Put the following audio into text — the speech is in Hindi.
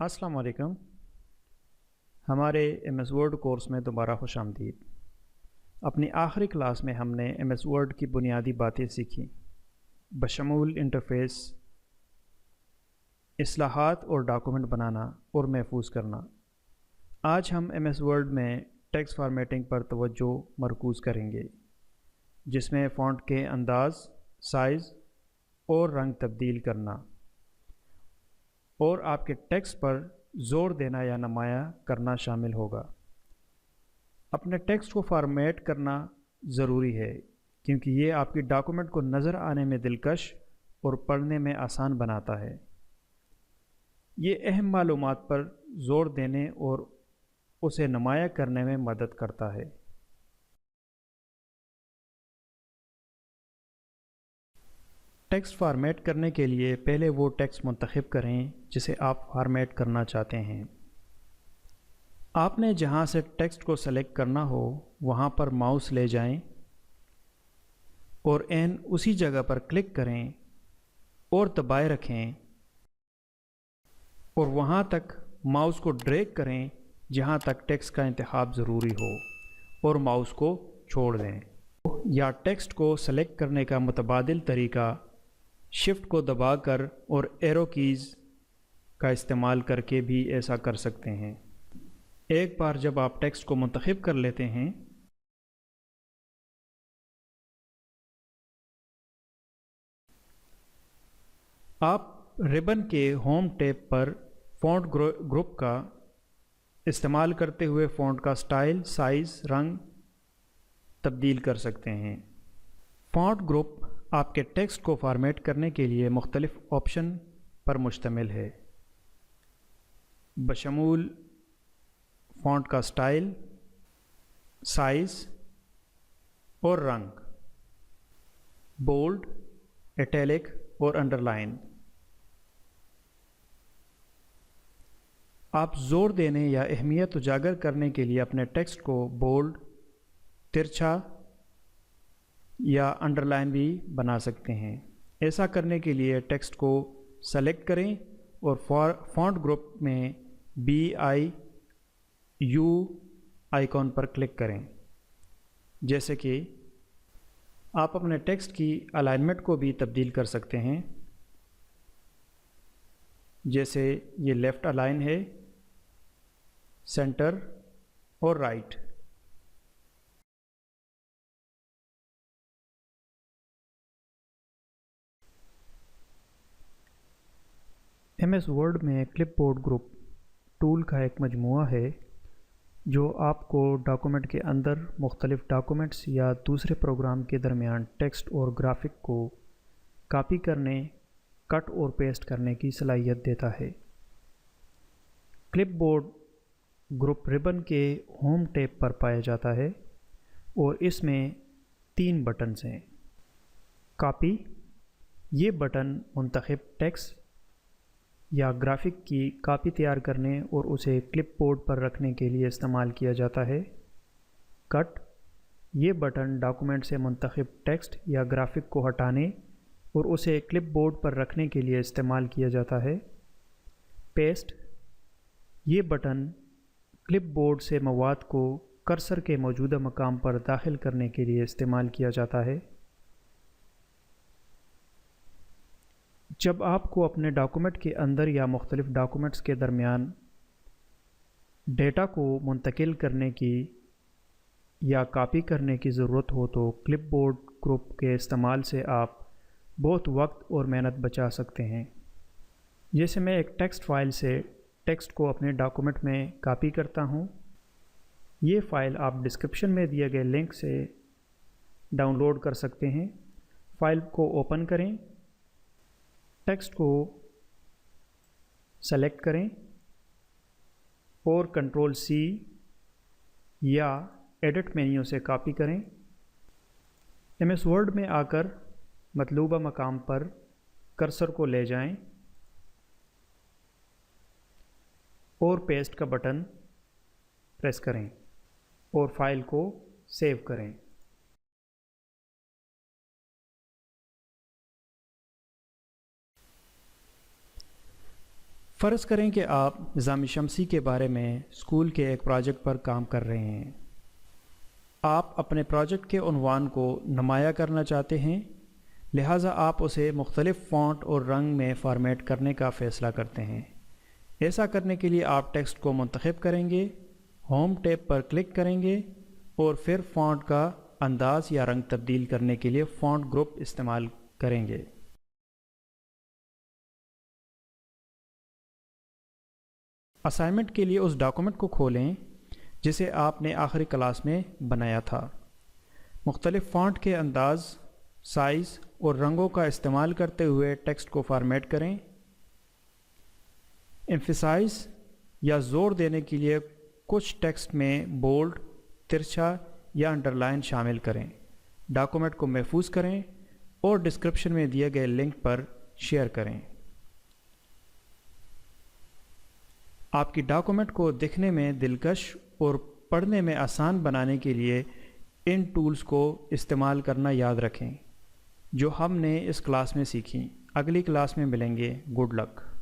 अस्सलाम वालेकुम हमारे एम एस वर्ड कोर्स में दोबारा खुश आमदीद। अपनी आखिरी क्लास में हमने एम एस वर्ड की बुनियादी बातें सीखी। बशमूल इंटरफेस असलाहत और डॉक्यूमेंट बनाना और महफूज करना। आज हम एम एस वर्ड में टेक्स्ट फार्मेटिंग पर तवज्जो मरकूज़ करेंगे, जिसमें फ़ॉन्ट के अंदाज साइज़ और रंग तब्दील करना। और आपके टेक्स्ट पर ज़ोर देना या नुमाया करना शामिल होगा। अपने टेक्स्ट को फॉर्मेट करना ज़रूरी है, क्योंकि ये आपकी डॉक्यूमेंट को नज़र आने में दिलकश और पढ़ने में आसान बनाता है। ये अहम मालूम पर ज़ोर देने और उसे नुमाया करने में मदद करता है। टेक्स्ट फार्मेट करने के लिए पहले वो टेक्स्ट मंतखब करें जिसे आप फार्मेट करना चाहते हैं। आपने जहाँ से टेक्स्ट को सेलेक्ट करना हो, वहाँ पर माउस ले जाएँ और एन उसी जगह पर क्लिक करें और दबाए रखें और वहाँ तक माउस को ड्रैग करें जहाँ तक टेक्स्ट का इंतखब ज़रूरी हो और माउस को छोड़ दें। या टेक्स्ट को सेलेक्ट करने का मुतबादल तरीका शिफ्ट को दबाकर और एरो कीज़ का इस्तेमाल करके भी ऐसा कर सकते हैं। एक बार जब आप टेक्स्ट को मुंतखब कर लेते हैं, आप रिबन के होम टेप पर फ़ॉन्ट ग्रुप का इस्तेमाल करते हुए फ़ॉन्ट का स्टाइल साइज़ रंग तब्दील कर सकते हैं। फ़ॉन्ट ग्रुप आपके टेक्स्ट को फॉर्मेट करने के लिए मुख्तलिफ़ ऑप्शन पर मुश्तमिल है। बशमूल, फ़ॉन्ट का स्टाइल, साइज़ और रंग। बोल्ड एटेलिक और अंडरलाइन। आप ज़ोर देने या अहमियत उजागर करने के लिए अपने टेक्स्ट को बोल्ड, तिरछा या अंडरलाइन भी बना सकते हैं। ऐसा करने के लिए टेक्स्ट को सेलेक्ट करें और फॉन्ट ग्रुप में बी आई यू आइकॉन पर क्लिक करें। जैसे कि आप अपने टेक्स्ट की अलाइनमेंट को भी तब्दील कर सकते हैं। जैसे ये लेफ़्ट अलाइन है सेंटर और राइट एम एस वर्ड में क्लिपबोर्ड ग्रुप टूल का एक मजमू है, जो आपको डॉक्यूमेंट के अंदर मुख्तलिफ़ डॉक्यूमेंट्स या दूसरे प्रोग्राम के दरमियान टेक्स्ट और ग्राफिक को कापी करने, कट और पेस्ट करने की सलाहियत देता है। क्लिपबोर्ड ग्रुप रिबन के होम टेप पर पाया जाता है और इसमें तीन बटन्स हैं। कापी, ये बटन मुंतखब टेक्स्ट या ग्राफिक की कापी तैयार करने और उसे क्लिपबोर्ड पर रखने के लिए इस्तेमाल किया जाता है। कट। ये बटन डॉक्यूमेंट से मुंतखब टेक्स्ट या ग्राफिक को हटाने और उसे क्लिपबोर्ड पर रखने के लिए इस्तेमाल किया जाता है। पेस्ट। ये बटन क्लिपबोर्ड से मवाद को कर्सर के मौजूदा मकाम पर दाखिल करने के लिए इस्तेमाल किया जाता है। जब आपको अपने डॉक्यूमेंट के अंदर या मुख्तलिफ़ डॉक्यूमेंट्स के दरमियान डेटा को मुंतकिल करने की या कापी करने की ज़रूरत हो तो क्लिपबोर्ड ग्रुप के इस्तेमाल से आप बहुत वक्त और मेहनत बचा सकते हैं। जैसे मैं एक टेक्स्ट फ़ाइल से टेक्स्ट को अपने डॉक्यूमेंट में कापी करता हूँ। ये फ़ाइल आप डिस्क्रिप्शन में दिए गए लिंक से डाउनलोड कर सकते हैं। फ़ाइल को ओपन करें। टेक्स्ट को सेलेक्ट करें और कंट्रोल सी या एडिट मेन्यू से कॉपी करें। एम एस वर्ड में आकर मतलूबा मकाम पर कर्सर को ले जाएँ और पेस्ट का बटन प्रेस करें और फ़ाइल को सेव करें। फ़र्ज़ करें कि आप निज़ाम शमसी के बारे में स्कूल के एक प्रोजेक्ट पर काम कर रहे हैं। आप अपने प्रोजेक्ट के उनवान को नुमाया करना चाहते हैं, लिहाजा आप उसे मुख्तलिफ़ फ़ॉन्ट और रंग में फ़ॉर्मेट करने का फ़ैसला करते हैं। ऐसा करने के लिए आप टेक्स्ट को मंतखब करेंगे, होम टैब पर क्लिक करेंगे और फिर फ़ॉन्ट का अंदाज या रंग तब्दील करने के लिए फ़ॉन्ट ग्रुप इस्तेमाल करेंगे। असाइनमेंट के लिए उस डॉक्यूमेंट को खोलें, जिसे आपने आखिरी क्लास में बनाया था। मुख्तलिफ़ फ़ॉन्ट के अंदाज साइज़ और रंगों का इस्तेमाल करते हुए टेक्स्ट को फॉर्मेट करें। एम्फिसाइज या ज़ोर देने के लिए कुछ टेक्स्ट में बोल्ड तिरछा या अंडरलाइन शामिल करें। डॉक्यूमेंट को महफूज करें और डिस्क्रिप्शन में दिए गए लिंक पर शेयर करें। आपकी डॉक्यूमेंट को दिखने में दिलकश और पढ़ने में आसान बनाने के लिए इन टूल्स को इस्तेमाल करना याद रखें, जो हमने इस क्लास में सीखी। अगली क्लास में मिलेंगे। Good luck